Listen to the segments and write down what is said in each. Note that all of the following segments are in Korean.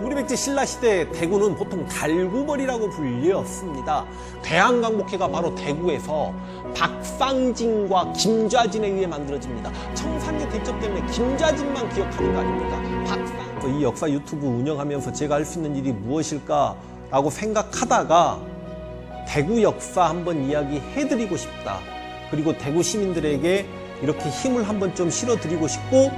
번째 신라시대 대구는 보통 달구벌이라고 불렸습니다. 대한강복회가 바로 대구에서 박상진과 김좌진에 의해 만들어집니다. 청산리 대첩 때문에 김좌진만 기억하는 거 아닙니까? 박상... 이 역사 유튜브 운영하면서 제가 할 수 있는 일이 무엇일까라고 생각하다가 대구 역사 한번 이야기해드리고 싶다. 그리고 대구 시민들에게 이렇게 힘을 한번 좀 실어드리고 싶고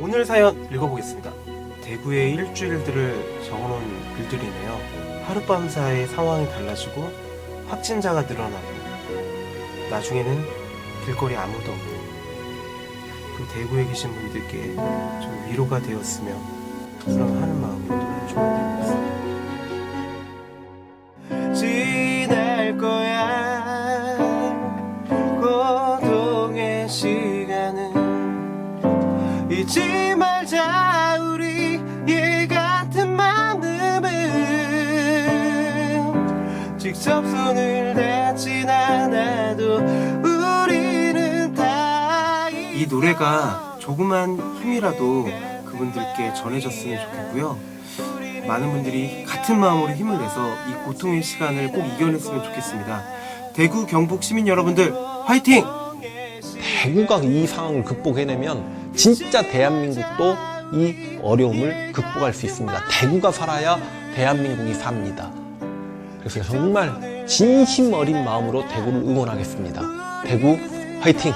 오늘 사연 읽어보겠습니다. 대구의 일주일들을 적어놓은 글들이네요. 하룻밤 사이에 상황이 달라지고 확진자가 늘어나고 나중에는 길거리 아무도 없고 그 대구에 계신 분들께 좀 위로가 되었으면 그런 하는 마음으로 노래 좀 드리겠습니다. 지날 거야 고통의 시간은 잊지 말자 직접 손을 닿진 않아도 우리는 다 이 노래가 조그만 힘이라도 그분들께 전해졌으면 좋겠고요 많은 분들이 같은 마음으로 힘을 내서 이 고통의 시간을 꼭 이겨냈으면 좋겠습니다 대구 경북 시민 여러분들 화이팅! 대구가 이 상황을 극복해내면 진짜 대한민국도 이 어려움을 극복할 수 있습니다. 대구가 살아야 대한민국이 삽니다. 그래서 정말 진심 어린 마음으로 대구를 응원하겠습니다. 대구 화이팅!